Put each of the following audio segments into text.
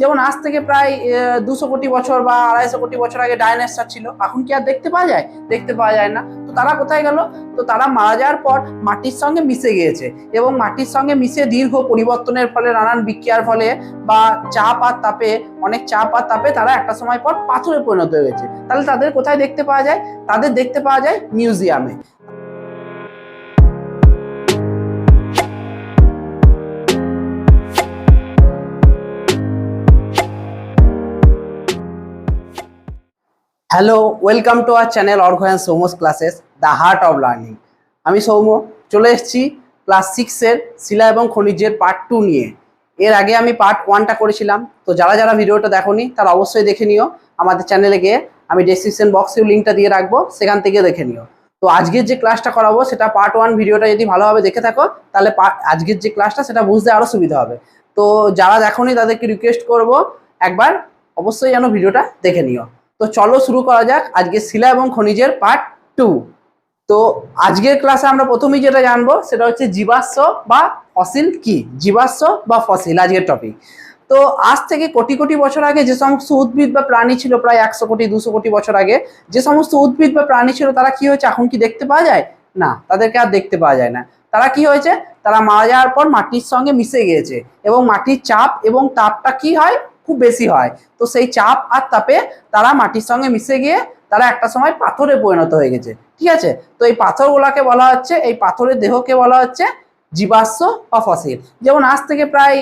যেমন আজ থেকে প্রায় দুশো কোটি বছর বা আড়াইশো কোটি বছর আগে ডাইনোসর ছিল, এখন কি আর দেখতে পাওয়া যায়? দেখতে পাওয়া যায় না। তো তারা কোথায় গেল? তো তারা মারা যাওয়ার পর মাটির সঙ্গে মিশে গিয়েছে এবং মাটির সঙ্গে মিশে দীর্ঘ পরিবর্তনের ফলে, নানান বিক্রিয়ার ফলে বা চাপ আর তাপে, অনেক চাপ আর তাপে তারা একটা সময় পর পাথরে পরিণত হয়ে গেছে। তাহলে তাদের কোথায় দেখতে পাওয়া যায়? তাদের দেখতে পাওয়া যায় মিউজিয়ামে। Hello welcome to our channel Argha and Soumo's classes the heart of learning আমি সৌম চলে এসেছি ক্লাস সিক্সের শিলা এবং খনিজের পার্ট টু নিয়ে। এর আগে আমি পার্ট ওয়ানটা করেছিলাম, তো যারা যারা ভিডিওটা দেখোনি, তারা অবশ্যই দেখে নিও। আমাদের চ্যানেলে গিয়ে আমি ডেসক্রিপশন বক্সেও লিঙ্কটা দিয়ে রাখব, সেখান থেকে দেখে নিও। তো আজকের যে ক্লাসটা করাবো, সেটা পার্ট ওয়ান ভিডিওটা যদি ভালোভাবে দেখে থাকো, তাহলে আজকের যে ক্লাসটা সেটা বুঝতে আরও সুবিধা হবে। তো যারা দেখোনি, তাদেরকে রিকোয়েস্ট করব, একবার অবশ্যই যেন ভিডিওটা দেখে নিও। তো চলো শুরু করা যাক আজকে শিলা এবং খনিজের পার্ট টু তো আজকের ক্লাসে আমরা প্রথমেই যেটা জানব সেটা হচ্ছে জীবাশ্ম বা ফসিল কি? জীবাশ্ম বা ফসিল আজকের টপিক তো আজ থেকে কোটি কোটি বছর আগে যে সমস্ত উদ্ভিদ বা প্রাণী ছিল, প্রায় একশো কোটি, দুশো কোটি বছর আগে, যে সমস্ত উদ্ভিদ বা প্রাণী ছিল, তারা কি হয়েছে? এখন কি দেখতে পাওয়া যায়? না, তাদেরকে আর দেখতে পাওয়া যায় না। তারা কি হয়েছে? তারা মারা যাওয়ার পর মাটির সঙ্গে মিশে গিয়েছে এবং মাটির চাপ এবং তাপটা কি হয়? খুব বেশি হয়। তো সেই চাপ আর তাপে তারা মাটির সঙ্গে মিশে গিয়ে তারা একটা সময় পাথরে পরিণত হয়ে গেছে। ঠিক আছে? তো এই পাথরগুলাকে বলা হচ্ছে, এই পাথরের দেহকে বলা হচ্ছে জীবাশ্ম বা যেমন আজ থেকে প্রায়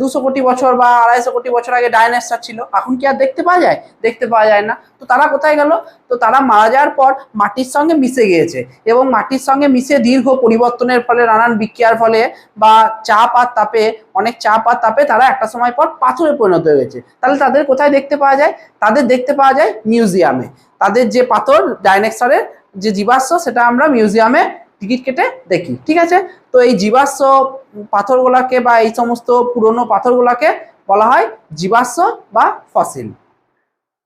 দুশো কোটি বছর বা আড়াইশো কোটি বছর আগে ডাইনোসর ছিল। এখন কি আর দেখতে পাওয়া যায়? দেখতে পাওয়া যায় না। তো তারা কোথায় গেল? তো তারা মারা যাওয়ার পর মাটির সঙ্গে মিশে গিয়েছে এবং মাটির সঙ্গে মিশে দীর্ঘ পরিবর্তনের ফলে, নানান বিক্রিয়ার ফলে বা চাপ আর তাপে, অনেক চাপ আর তাপে তারা একটা সময় পর পাথরে পরিণত হয়েছে তাহলে তাদের কোথায় দেখতে পাওয়া যায়? তাদের দেখতে পাওয়া যায় মিউজিয়ামে। তাদের যে পাথর ডাইনোসরের যে জীবাশ্ম, সেটা আমরা মিউজিয়ামে টিকিট কেটে দেখি, ঠিক আছে? তো এই জীবাশ্ম পাথরগুলাকে বা এই সমস্ত পুরনো পাথরগুলাকে বলা হয় জীবাশ্ম বা ফসিল।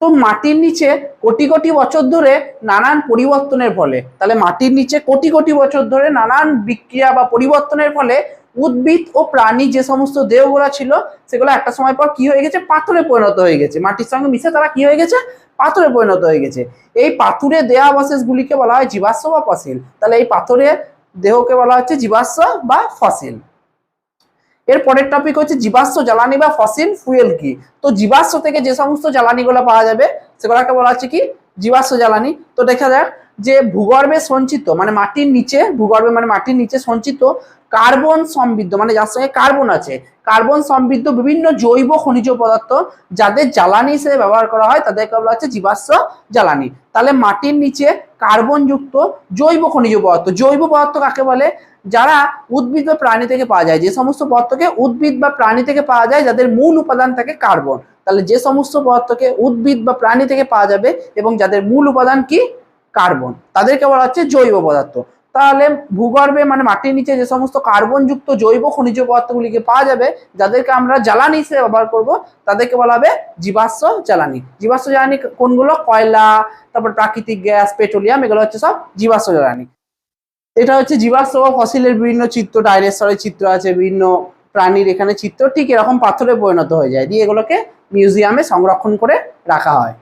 তো মাটির নিচে কোটি কোটি বছর ধরে নানান পরিবর্তনের ফলে, তাহলে মাটির নিচে কোটি কোটি বছর ধরে নানান বিক্রিয়া বা পরিবর্তনের ফলে উদ্ভিদ ও প্রাণী যে সমস্ত দেহগুলো ছিল, সেগুলো একটা সময় পর কি হয়ে গেছে? পাথরে পরিণত হয়ে গেছে। মাটির সঙ্গে মিশে তারা কি হয়ে গেছে? পাথরে পরিণত হয়ে গেছে। এই পাথুরে দেহাবশেষগুলিকে বলা হয় জীবাশ্ম বা ফসিল। তাহলে এই পাথরের দেহকে বলা হচ্ছে জীবাশ্ম বা ফসিল। এর পরের টপিক হচ্ছে জীবাশ্ম, জ্বালানি বা ফসিল ফুয়েল কি? তো জীবাশ্ম থেকে যে সমস্ত জ্বালানিগুলো পাওয়া যাবে, সেগুলোকে বলা হচ্ছে কি? জীবাশ্ম জ্বালানি। তো দেখা যাক যে ভূগর্ভে সঞ্চিত মানে মাটির নিচে, ভূগর্ভে মানে মাটির নিচে সঞ্চিত কার্বন সমৃদ্ধ মানে যার সঙ্গে কার্বন আছে। কার্বন সমৃদ্ধ বিভিন্ন জৈব খনিজ পদার্থ যাদের জ্বালানি হিসেবে ব্যবহার করা হয়, তাদেরকে বলা হচ্ছে জীবাশ্ম জ্বালানি। তাহলে মাটির নিচে কার্বন যুক্ত জৈব খনিজ পদার্থ, জৈব পদার্থ কাকে বলে? যারা উদ্ভিদ বা প্রাণী থেকে পাওয়া যায়, যে সমস্ত পদার্থকে উদ্ভিদ বা প্রাণী থেকে পাওয়া যায়, যাদের মূল উপাদান থাকে কার্বন। তাহলে যে সমস্ত পদার্থকে উদ্ভিদ বা প্রাণী থেকে পাওয়া যাবে এবং যাদের মূল উপাদান কি? কার্বন। তাদেরকে বলা হচ্ছে জৈব পদার্থ। তাহলে ভূগর্ভে মানে মাটির নিচে যে সমস্ত কার্বন যুক্ত জৈব খনিজ পদার্থগুলিকে পাওয়া যাবে, যাদেরকে আমরা জ্বালানি হিসেবে ব্যবহার করব, তাদেরকে বলা হবে জীবাশ্ম জ্বালানি। জীবাশ্ম জ্বালানি কোনগুলো? কয়লা, তারপর প্রাকৃতিক গ্যাস, পেট্রোলিয়াম, এগুলো হচ্ছে সব জীবাশ্ম জ্বালানি। এটা হচ্ছে জীবাশ্ম বা ফসিলের বিভিন্ন চিত্র, ডাইনোসরের চিত্র আছে, বিভিন্ন প্রাণীর এখানে চিত্র, ঠিক এরকম পাথরে পরিণত হয়ে যায়, দিয়ে এগুলোকে মিউজিয়ামে সংরক্ষণ করে রাখা হয়।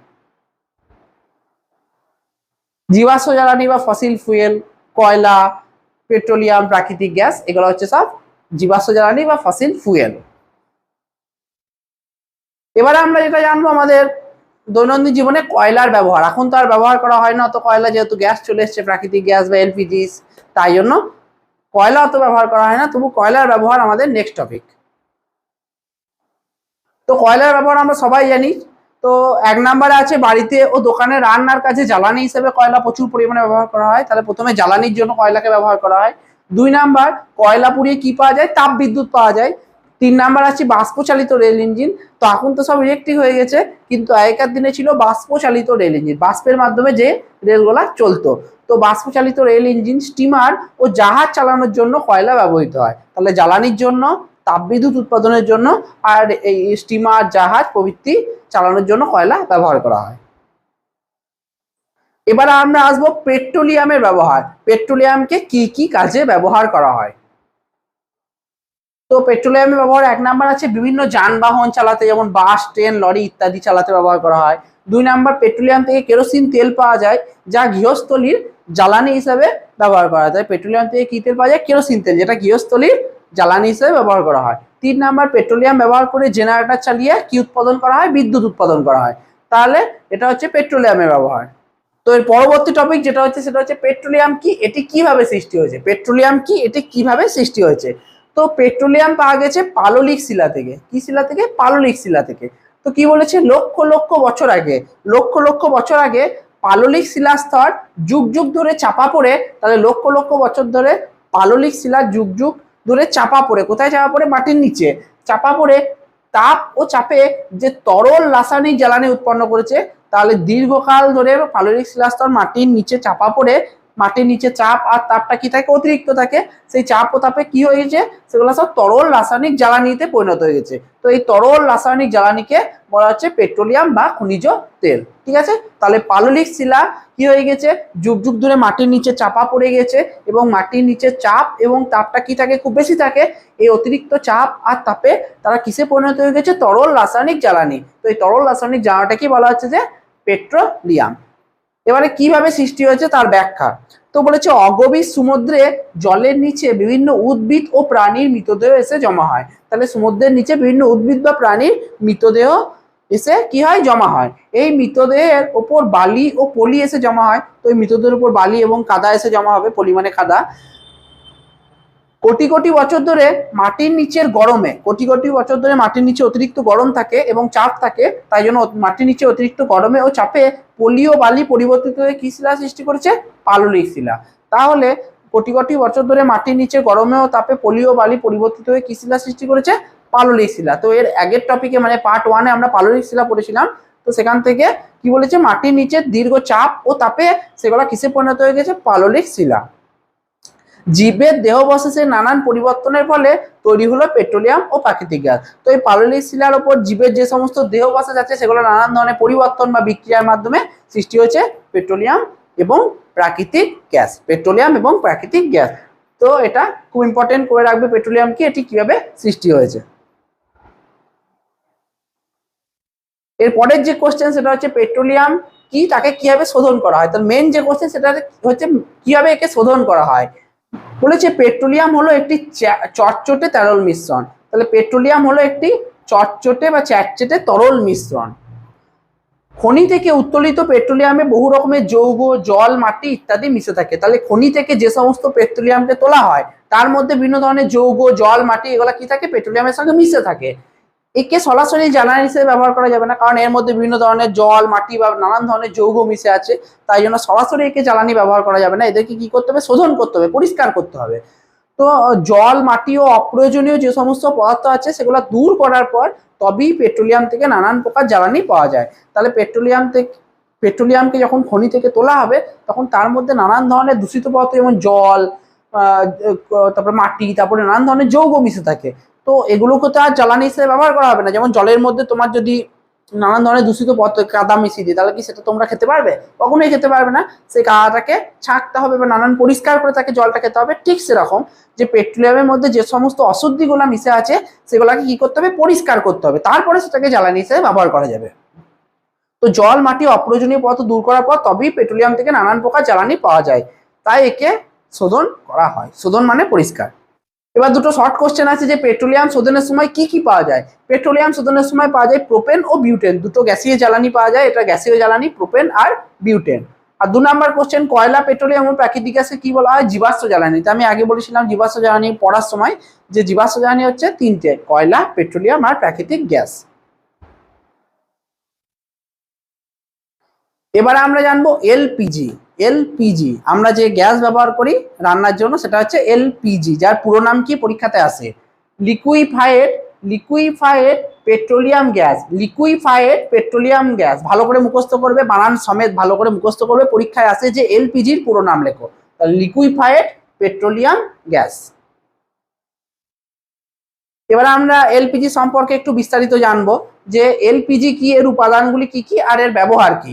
জীবাশ্ম জ্বালানি বা ফসিল ফুয়েল কয়লা, পেট্রোলিয়াম, প্রাকৃতিক গ্যাস, এগুলো হচ্ছে সব জীবাশ্ম জ্বালানি বা ফসিল ফুয়েল এবারে আমরা যেটা জানব, আমাদের দৈনন্দিন জীবনে কয়লার ব্যবহার। এখন তো আর ব্যবহার করা হয় না, অত কয়লা যেহেতু গ্যাস চলে এসছে, প্রাকৃতিক গ্যাস বা এলপিজি তাই জন্য কয়লা অত ব্যবহার করা হয় না, তবু কয়লার ব্যবহার আমাদের নেক্সট টপিক তো কয়লার ব্যবহার আমরা সবাই জানি তো এক নাম্বারে আছে বাড়িতে ও দোকানে রান্নার কাজে জ্বালানি হিসেবে কয়লা প্রচুর পরিমাণে ব্যবহার করা হয়। তাহলে প্রথমে জ্বালানির জন্য কয়লাকে ব্যবহার করা হয়। দুই নাম্বার, কয়লা পুড়িয়ে কি পাওয়া যায়? তাপ বিদ্যুৎ পাওয়া যায়। তিন নাম্বার আছে বাষ্পচালিত রেল ইঞ্জিন। তো এখন তো সব ইলেকট্রিক হয়ে গেছে, কিন্তু আগেকার দিনে ছিল বাষ্পচালিত রেল ইঞ্জিন। বাষ্পের মাধ্যমে যে রেলগুলা চলতো। তো বাষ্পচালিত রেল ইঞ্জিন, স্টিমার ও জাহাজ চালানোর জন্য কয়লা ব্যবহৃত হয়? তাহলে জ্বালানির জন্য, তাপবিদ্যুৎ উৎপাদনের জন্য আর এই স্টিমার, জাহাজ প্রভৃতি চালানোর জন্য কয়লা ব্যবহার করা হয়। এবার আমরা আসব পেট্রোলিয়ামের ব্যবহার। পেট্রোলিয়ামকে কি কি কাজে ব্যবহার করা হয়? তো পেট্রোলিয়ামের ব্যবহার এক নাম্বার আছে, বিভিন্ন যানবাহন চালাতে, যেমন বাস, ট্রেন, লরি ইত্যাদি চালাতে ব্যবহার করা হয়। দুই নাম্বার, পেট্রোলিয়াম থেকে কেরোসিন তেল পাওয়া যায়, যা গৃহস্থলীর জ্বালানি হিসাবে ব্যবহার করা যায়। পেট্রোলিয়াম থেকে কি তেল পাওয়া যায়? কেরোসিন তেল, যেটা গৃহস্থলীর জ্বালানি হিসেবে ব্যবহার করা হয়। তিন নাম্বার পেট্রোলিয়াম ব্যবহার করে জেনারেটর চালিয়ে কি উৎপাদন করা হয়? বিদ্যুৎ উৎপাদন করা হয়। তাহলে এটা হচ্ছে পেট্রোলিয়ামের ব্যবহার। তো এর পরবর্তী টপিক যেটা হচ্ছে সেটা হচ্ছে পেট্রোলিয়াম কি? এটি কীভাবে সৃষ্টি হয়েছে? পেট্রোলিয়াম কি? এটি কীভাবে সৃষ্টি হয়েছে? তো পেট্রোলিয়াম পাওয়া গেছে পাললিক শিলা থেকে। কি শিলা থেকে? পাললিক শিলা থেকে। তো কি বলেছে? লক্ষ লক্ষ বছর আগে, লক্ষ লক্ষ বছর আগে পাললিক শিলা স্তর যুগ যুগ ধরে চাপা পড়ে, তাহলে লক্ষ লক্ষ বছর ধরে পাললিক শিলা যুগ যুগ ধরে চাপা পড়ে, কোথায় চাপা পড়ে? মাটির নিচে। চাপা পড়ে, তাপ ও চাপে যে তরল রাসায়নিক জ্বালানি উৎপন্ন করেছে, তাহলে দীর্ঘকাল ধরে পাললিক শিলাস্তর মাটির নিচে চাপা পড়ে মাটির নিচে চাপ আর তাপটা কি থাকে? অতিরিক্ত থাকে। সেই চাপ ও তাপে কি হয়ে গেছে? সেগুলো সব তরল রাসায়নিক জ্বালানিতে পরিণত হয়ে গেছে। তো এই তরল রাসায়নিক জ্বালানিকে বলা হচ্ছে পেট্রোলিয়াম বা খনিজ তেল। ঠিক আছে? তাহলে পাললিক শিলা কি হয়ে গেছে? যুগ যুগ ধরে মাটির নিচে চাপা পড়ে গেছে এবং মাটির নিচে চাপ এবং তাপটা কি থাকে? খুব বেশি থাকে। এই অতিরিক্ত চাপ আর তাপে তারা কিসে পরিণত হয়ে গেছে? তরল রাসায়নিক জ্বালানি। তো এই তরল রাসায়নিক জ্বালানিটাকে বলা হচ্ছে যে পেট্রোলিয়াম। এবারে কীভাবে সৃষ্টি হয়েছে তার ব্যাখ্যা? তো বলেছে, অগভীর সমুদ্রে জলের নিচে বিভিন্ন উদ্ভিদ ও প্রাণীর মৃতদেহ এসে জমা হয়। তাহলে সমুদ্রের নিচে বিভিন্ন উদ্ভিদ বা প্রাণীর মৃতদেহ এসে কি হয়? জমা হয়। এই মৃতদেহের ওপর বালি ও পলি এসে জমা হয়। তো এই মৃতদেহের উপর বালি এবং কাদা এসে জমা হবে, পলি মানে কাদা। কোটি কোটি বছর ধরে মাটির নিচের গরমে, কোটি কোটি বছর ধরে মাটির নিচে অতিরিক্ত গরম থাকে এবং চাপ থাকে, তাই জন্য মাটির নিচে অতিরিক্ত গরমে ও চাপে পলি ও বালি পরিবর্তিত হয়ে কি শিলা সৃষ্টি করেছে? পাললিক শিলা। তাহলে কোটি কোটি বছর ধরে মাটির নিচে গরমে ও তাপে পলিও বালি পরিবর্তিত হয়ে কি শিলা সৃষ্টি করেছে? পাললিক শিলা। তো এর আগের টপিকে মানে পার্ট ওয়ানে আমরা পাললিক শিলা পড়েছিলাম। তো সেখান থেকে কি বলেছে? মাটির নিচে দীর্ঘ চাপ ও তাপে সেগুলো কিসে পরিণত হয়ে গেছে? পাললিক শিলা। জীবের দেহবশেষে নানান পরিবর্তনের ফলে তৈরি হলো পেট্রোলিয়াম ও প্রাকৃতিক গ্যাস। তো এই পাললিক শিলার উপর জীবের যে সমস্ত দেহবশেষ আছে, সেগুলো নানান ধরনের পরিবর্তন বা বিক্রিয়ার মাধ্যমে সৃষ্টি হয়েছে পেট্রোলিয়াম এবং প্রাকৃতিক গ্যাস, পেট্রোলিয়াম এবং প্রাকৃতিক গ্যাস। তো এটা খুব ইম্পর্টেন্ট করে রাখবে পেট্রোলিয়াম কি, এটি কীভাবে সৃষ্টি হয়েছে। এর পরের যে কোশ্চেন সেটা হচ্ছে পেট্রোলিয়াম কি, তাকে কীভাবে শোধন করা হয়? তার মেন যে কোশ্চেন সেটা হচ্ছে কীভাবে একে শোধন করা হয়? বলেছে পেট্রোলিয়াম হলো একটি চটচটে তরল মিশ্রণ। তাহলে পেট্রোলিয়াম হলো একটি চটচটে বা চ্যাটচেটে তরল মিশ্রণ। খনি থেকে উত্তোলিত পেট্রোলিয়ামে বহু রকমের যৌগ, জল, মাটি ইত্যাদি মিশে থাকে। তাহলে খনি থেকে যে সমস্ত পেট্রোলিয়ামকে তোলা হয়, তার মধ্যে বিভিন্ন ধরনের যৌগ, জল, মাটি, এগুলো কি থাকে? পেট্রোলিয়ামের সঙ্গে মিশে থাকে। একে সরাসরি জ্বালানি হিসেবে ব্যবহার করা যাবে না, কারণ এর মধ্যে বিভিন্ন ধরনের জল, মাটি বা নানান ধরনের যৌগ মিশে আছে, তাই জন্য সরাসরি একে জ্বালানি ব্যবহার করা যাবে না। এদেরকে কি করতে হবে? শোধন করতে হবে, পরিষ্কার করতে হবে। তো, জল, মাটি ও অপ্রয়োজনীয় যে সমস্ত পদার্থ আছে, সেগুলো দূর করার পর তবেই পেট্রোলিয়াম থেকে নানান প্রকার জ্বালানি পাওয়া যায়। তাহলে পেট্রোলিয়াম থেকে পেট্রোলিয়ামকে যখন খনি থেকে তোলা হবে, তখন তার মধ্যে নানান ধরনের দূষিত পদার্থ যেমন জল তারপরে মাটি, তারপরে নানান ধরনের যৌগ মিশে থাকে। তো এগুলোকে তো আর জ্বালানি হিসেবে ব্যবহার করা হবে না। যেমন জলের মধ্যে তোমার যদি নানান ধরনের দূষিত পথ কাদা মিশিয়ে দিই তাহলে কি সেটা তোমরা খেতে পারবে? কখনোই খেতে পারবে না। সেই কাদাটাকে ছাঁকতে হবে বা নানান পরিষ্কার করে তাকে জলটা খেতে হবে। ঠিক সেরকম যে পেট্রোলিয়ামের মধ্যে যে সমস্ত অশুদ্ধিগুলো মিশে আছে, সেগুলোকে কি করতে হবে? পরিষ্কার করতে হবে। তারপরে সেটাকে জ্বালানি হিসেবে ব্যবহার করা যাবে। তো জল, মাটি, অপ্রয়োজনীয় পথ দূর করার পর তবেই পেট্রোলিয়াম থেকে নানান প্রকার জ্বালানি পাওয়া যায়। তাই একে শোধন করা হয়। শোধন মানে পরিষ্কার। এবার দুটো শর্ট কোশ্চেন আছে যে পেট্রোলিয়াম শোধনের সময় কি কি পাওয়া যায়? পেট্রোলিয়াম শোধনের সময় পাওয়া যায় প্রোপেন ও বিউটেন দুটো গ্যাসীয় জ্বালানি পাওয়া যায়, এটা গ্যাসীয় জ্বালানি প্রোপেন আর বিউটেন আর দু নম্বর কোশ্চেন কয়লা পেট্রোলিয়াম ও প্রাকৃতিক গ্যাসে কি বলা হয়? জীবাশ্ম জ্বালানি। তো আমি আগে বলেছিলাম জীবাশ্ম জ্বালানি পড়ার সময় যে জীবাশ্ম জ্বালানি হচ্ছে তিনটে, কয়লা পেট্রোলিয়াম আর প্রাকৃতিক গ্যাস। এবারে আমরা জানব এলপিজি এলপিজি আমরা যে গ্যাস ব্যবহার করি রান্নার জন্য, সেটা হচ্ছে এলপিজি যার পুরো নাম কি পরীক্ষাতে আসে? Liquefied liquefied petroleum gas liquefied petroleum gas. ভালো করে মুখস্থ করবে, বানান সমেত ভালো করে মুখস্থ করবে, পরীক্ষায় আসে যে এলপিজির পুরো নাম লেখো। Liquefied petroleum gas. এবার আমরা এলপিজি সম্পর্কে একটু বিস্তারিত জানব যে এলপিজি কি, এর উপাদানগুলি কি কি, আর এর ব্যবহার কি।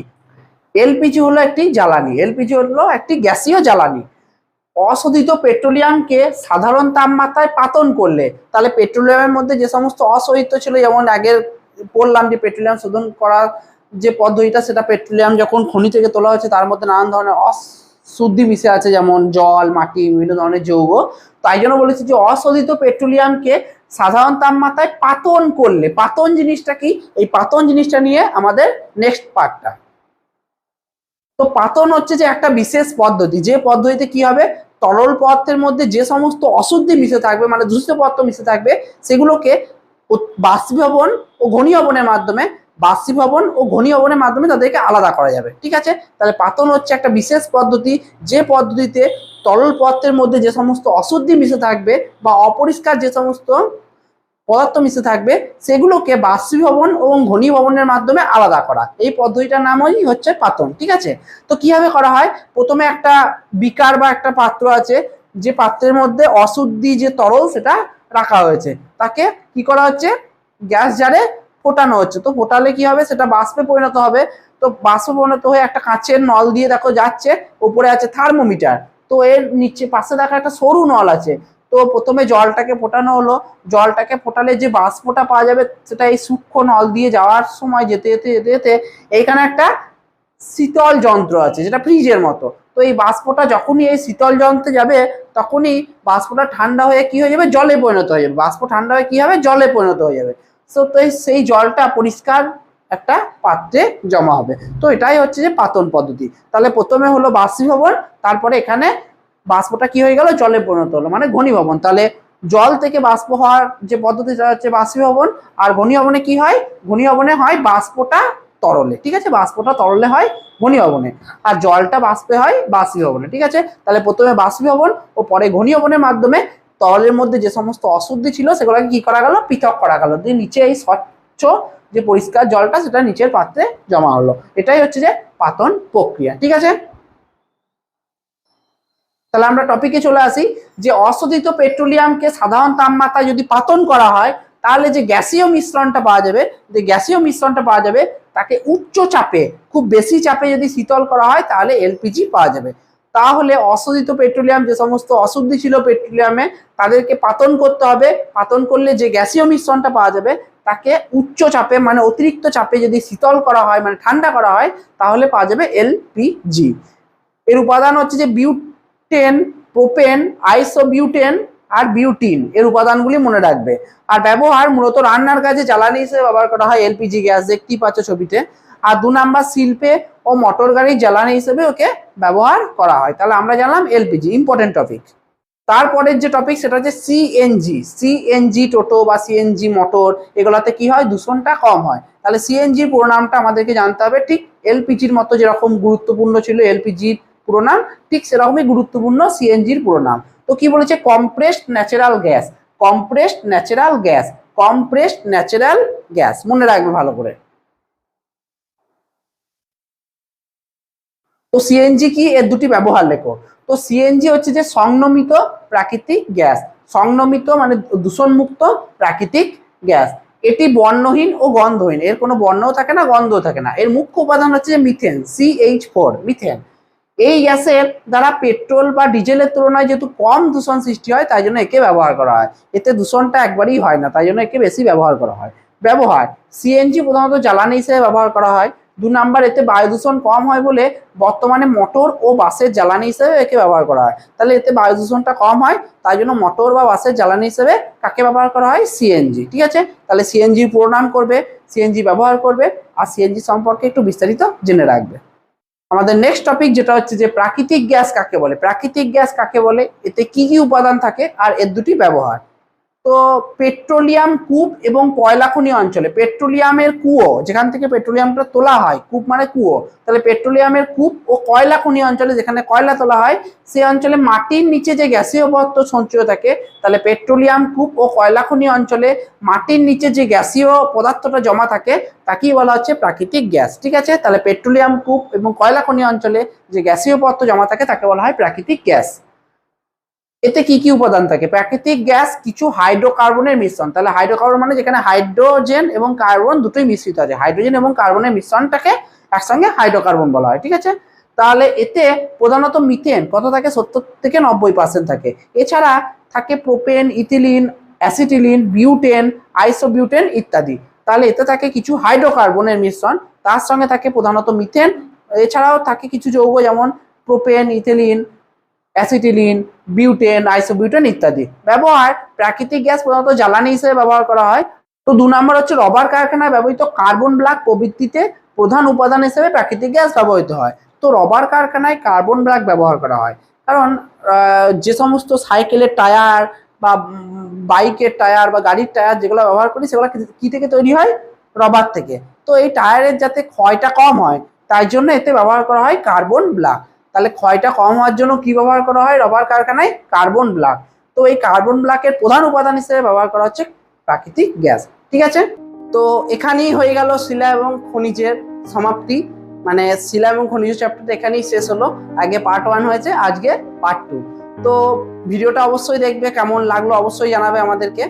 এলপিজি হলো একটি জ্বালানি, এলপিজি হলো একটি গ্যাসীয় জ্বালানি। অশোধিত পেট্রোলিয়ামকে সাধারণ তাপমাত্রায় পাতন করলে, তাহলে পেট্রোলিয়ামের মধ্যে যে সমস্ত অশোধিত ছিল, যেমন আগের বললাম যে পেট্রোলিয়াম শোধন করার যে পদ্ধতিটা, সেটা পেট্রোলিয়াম যখন খনি থেকে তোলা হয়েছে, তার মধ্যে নানান ধরনের অশুদ্ধি মিশে আছে, যেমন জল, মাটি, বিভিন্ন ধরনের যৌগ। তাই জন্য বলেছি যে অশোধিত পেট্রোলিয়ামকে সাধারণ তাপমাত্রায় পাতন করলে, পাতন জিনিসটা কি? এই পাতন জিনিসটা নিয়ে আমাদের নেক্সট পার্টটা তো পাতন হচ্ছে যে একটা বিশেষ পদ্ধতি, যে পদ্ধতিতে কি হবে? তরল পদার্থের মধ্যে যে সমস্ত অশুদ্ধি মিশে থাকবে মানে দূষিত পদার্থ মিশে থাকবে, সেগুলোকে বাষ্পীভবন ও ঘনীভবনের মাধ্যমে, বাষ্পীভবন ও ঘনীভবনের মাধ্যমে তাদেরকে আলাদা করা যাবে, ঠিক আছে? তাহলে পাতন হচ্ছে একটা বিশেষ পদ্ধতি, যে পদ্ধতিতে তরল পদার্থের মধ্যে যে সমস্ত অশুদ্ধি মিশে থাকবে বা অপরিষ্কার যে সমস্ত পদার্থ মিশে থাকবে, সেগুলোকে বাষ্পীভবন এবং ঘনীভবনের মাধ্যমে আলাদা করা। এই পদ্ধতিটার নামই হচ্ছে পাতন, ঠিক আছে? তো কীভাবে করা হয়? প্রথমে একটা বিকার বা একটা পাত্র আছে, যে পাত্রের মধ্যে অশুদ্ধি যে তরল সেটা রাখা হয়েছে। তাকে কি করা হচ্ছে? গ্যাস জারে ফোটানো হচ্ছে। তো ফোটালে কি হবে? সেটা বাষ্পে পরিণত হবে। তো বাষ্পে পরিণত হয়ে একটা কাঁচের নল দিয়ে দেখো যাচ্ছে উপরে আছে থার্মোমিটার। তো এর নিচে পাশে দেখা একটা সরু নল আছে। তো প্রথমে জলটাকে ফোটানো হলো। জলটাকে ফোটালে যে বাষ্পটা পাওয়া যাবে, সেটা এই সূক্ষ্ম নল দিয়ে যাওয়ার সময় যেতে যেতে যেতে যেতে এইখানে একটা শীতল যন্ত্র আছে, যেটা ফ্রিজের মতো। তো এই বাষ্পটা যখনই এই শীতল যন্ত্রে যাবে, তখনই বাষ্পটা ঠান্ডা হয়ে কি হয়ে যাবে? জলে পরিণত হয়ে যাবে। বাষ্প ঠান্ডা হয়ে কি হবে? জলে পরিণত হয়ে যাবে। তো তো সেই জলটা পরিষ্কার একটা পাত্রে জমা হবে। তো এটাই হচ্ছে যে পাতন পদ্ধতি। তাহলে প্রথমে হলো বাষ্পীভবন, তারপরে এখানে বাষ্পটা কি হয়ে গেল? জলে পরিণত হলো মানে ঘনীভবন। তাহলে জল থেকে বাষ্প হওয়ার যে পদ্ধতিটা হচ্ছে বাষ্পীভবন, আর ঘনীভবনে কি হয়? ঘনীভবনে হয় বাষ্পটা তরলে, ঠিক আছে? বাষ্পটা তরলে হয় ঘনীভবনে, আর জলটা বাষ্পে হয় বাষ্পীভবনে, ঠিক আছে? তাহলে প্রথমে বাষ্পীভবন ও পরে ঘনীভবনের মাধ্যমে তরলের মধ্যে যে সমস্ত অশুদ্ধি ছিল, সেগুলোকে কি করা গেল? পৃথক করা গেল। দিয়ে নিচে এই স্বচ্ছ যে পরিষ্কার জলটা, সেটা নিচের পাত্রে জমা হলো। এটাই হচ্ছে যে পাতন প্রক্রিয়া, ঠিক আছে? তাহলে আমরা টপিকে চলে আসি যে অশোধিত পেট্রোলিয়ামকে সাধারণ তাপমাত্রায় যদি পাতন করা হয়, তাহলে যে গ্যাসীয় মিশ্রণটা পাওয়া যাবে, যে গ্যাসীয় মিশ্রণটা পাওয়া যাবে, তাকে উচ্চ চাপে, খুব বেশি চাপে যদি শীতল করা হয়, তাহলে এলপিজি পাওয়া যাবে। তাহলে অশোধিত পেট্রোলিয়াম, যে সমস্ত অশুদ্ধি ছিল পেট্রোলিয়ামে, তাদেরকে পাতন করতে হবে। পাতন করলে যে গ্যাসীয় মিশ্রণটা পাওয়া যাবে, তাকে উচ্চ চাপে মানে অতিরিক্ত চাপে যদি শীতল করা হয় মানে ঠান্ডা করা হয়, তাহলে পাওয়া যাবে এলপিজি। এর উপাদান হচ্ছে যে বিউটেন প্রোপেন, আইসোবিউটেন আর বিউটিন এর উপাদানগুলি মনে রাখবে। আর ব্যবহার মূলত রান্নার কাজে জ্বালানি হিসেবে ব্যবহার করা হয় এলপিজি গ্যাস, দেখতেই পাচ্ছ ছবিতে। আর দু নাম্বার শিল্পে ও মোটর গাড়ির জ্বালানি হিসেবে ওকে ব্যবহার করা হয়। তাহলে আমরা জানলাম এলপিজি ইম্পর্টেন্ট টপিক তারপরের যে টপিক সেটা হচ্ছে সিএনজি সিএনজি টোটো বা সিএনজি মোটর এগুলাতে কি হয়? দূষণটা কম হয়। তাহলে সিএনজির পুরো নামটা আমাদেরকে জানতে হবে। ঠিক এলপিজির মতো যেরকম গুরুত্বপূর্ণ ছিল এলপিজির পুরো নাম, ঠিক সেরকমই গুরুত্বপূর্ণ সিএনজির পুরো নাম। তো কি বলেছে? Compressed natural gas compressed natural gas compressed natural gas মনে রাখবে ভালো করে। তো সিএনজি কি? এর দুটি ব্যবহার লেখো। তো সিএনজি হচ্ছে যে সংনমিত প্রাকৃতিক গ্যাস। সংনমিত মানে দূষণমুক্ত প্রাকৃতিক গ্যাস। এটি বর্ণহীন ও গন্ধহীন। এর কোনো বর্ণও থাকে না, গন্ধও থাকে না। এর মুখ্য উপাদান হচ্ছে যে মিথেন সিএইচ ফোর মিথেন। এই গ্যাসের দ্বারা পেট্রোল বা ডিজেলের তুলনায় যেহেতু কম দূষণ সৃষ্টি হয়, তাই জন্য একে ব্যবহার করা হয়। এতে দূষণটা একবারই হয় না, তাই জন্য একে বেশি ব্যবহার করা হয়। ব্যবহার সিএনজি প্রধানত জ্বালানি হিসেবে ব্যবহার করা হয়। দু নাম্বার, এতে বায়ু দূষণ কম হয় বলে বর্তমানে মোটর ও বাসের জ্বালানি হিসেবে একে ব্যবহার করা হয়। তাহলে এতে বায়ু দূষণটা কম হয়, তাই জন্য মোটর বা বাসের জ্বালানি হিসেবে কাকে ব্যবহার করা হয়? সিএনজি ঠিক আছে? তাহলে সিএনজির পুরো নাম করবে সিএনজি ব্যবহার করবে, আর সিএনজি সম্পর্কে একটু বিস্তারিত জেনে রাখবে। আমাদের নেক্সট টপিক যেটা হচ্ছে যে প্রাকৃতিক গ্যাস কাকে বলে? প্রাকৃতিক গ্যাস কাকে বলে? এতে কি কি উপাদান থাকে? আর এর দুটি ব্যবহার। তো পেট্রোলিয়াম কূপ এবং কয়লা খনি অঞ্চলে, পেট্রোলিয়ামের কুয়ো, যেখান থেকে পেট্রোলিয়ামটা তোলা হয়, কূপ মানে কুয়ো, তাহলে পেট্রোলিয়ামের কূপ ও কয়লা খনি অঞ্চলে যেখানে কয়লা তোলা হয়, সেই অঞ্চলে মাটির নিচে যে গ্যাসীয় পদার্থ সঞ্চয় থাকে, তাহলে পেট্রোলিয়াম কূপ ও কয়লা খনি অঞ্চলে মাটির নিচে যে গ্যাসীয় পদার্থটা জমা থাকে, তাকেই বলা হচ্ছে প্রাকৃতিক গ্যাস, ঠিক আছে? তাহলে পেট্রোলিয়াম কূপ এবং কয়লা খনি অঞ্চলে যে গ্যাসীয় পদার্থ জমা থাকে, তাকে বলা হয় প্রাকৃতিক গ্যাস। এতে কি কি উপাদান থাকে? প্রাকৃতিক গ্যাস, কিছু হাইড্রোকার্বনের মিশ্রণ। তাহলে হাইড্রোকার্বন মানে যেখানে হাইড্রোজেন এবং কার্বন দুটোই মিশ্রিত আছে। হাইড্রোজেন এবং কার্বনের মিশ্রণটাকে একসঙ্গে হাইড্রোকার্বন বলা হয়, ঠিক আছে? তাহলে এতে প্রধানত মিথেন কত থাকে? সত্তর থেকে নব্বই পার্সেন্ট থাকে। এছাড়া থাকে propane ethylene acetylene butane isobutane ইত্যাদি। তাহলে এতে থাকে কিছু হাইড্রোকার্বনের মিশ্রণ। তার সঙ্গে থাকে প্রধানত মিথেন। এছাড়াও থাকে কিছু যৌগ যেমন propane ethylene acetylene, butane, isobutane ইত্যাদি। ব্যবহার প্রাকৃতিক গ্যাস প্রধানত জ্বালানি হিসেবে ব্যবহার করা হয়। তো দু নম্বর হচ্ছে রবার কারখানায় ব্যবহৃত কার্বন ব্ল্যাক প্রবৃত্তিতে প্রধান উপাদান হিসেবে প্রাকৃতিক গ্যাস ব্যবহৃত হয়। তো রবার কারখানায় কার্বন ব্ল্যাক ব্যবহার করা হয়। কারণ যে সমস্ত সাইকেলের টায়ার বা বাইকের টায়ার বা গাড়ির টায়ার যেগুলো ব্যবহার করি, সেগুলো কি- থেকে তৈরি হয়? রবার থেকে। তো এই টায়ারের যাতে ক্ষয়টা কম হয়, তাই জন্য এতে ব্যবহার করা হয় কার্বন ব্ল্যাক। তাহলে ক্ষয়টা কম হওয়ার জন্য কি ব্যবহার করা হয়? রবার কারখানায় কার্বন ব্ল্যাক তো এই কার্বন ব্ল্যাকের প্রধান উপাদান হিসেবে ব্যবহার করা হচ্ছে প্রাকৃতিক গ্যাস। ঠিক আছে? তো এখানেই হয়ে গেল শিলা এবং খনিজের সমাপ্তি। মানে শিলা এবং খনিজ চ্যাপ্টারটা এখানেই শেষ হলো। আগে পার্ট ওয়ান হয়েছে, আজকে পার্ট টু তো ভিডিওটা অবশ্যই দেখবে, কেমন লাগল অবশ্যই জানাবে আমাদেরকে।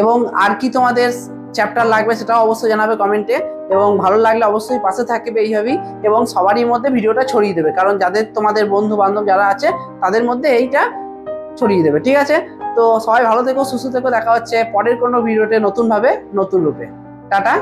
এবং আর কি তোমাদের চ্যাপ্টার লাগবে সেটাও অবশ্যই জানাবে কমেন্টে এবং ভালো লাগলে অবশ্যই পাশে থাকবে এইভাবেই এবং সবারই মধ্যে ভিডিওটা ছড়িয়ে দেবে। কারণ যাদের তোমাদের বন্ধু বান্ধব যারা আছে, তাদের মধ্যে এইটা ছড়িয়ে দেবে। ঠিক আছে? তো সবাই ভালো থেকো, সুস্থ থেকো। দেখা হচ্ছে পরের কোনো ভিডিওতে নতুনভাবে, নতুন রূপে। টাটা।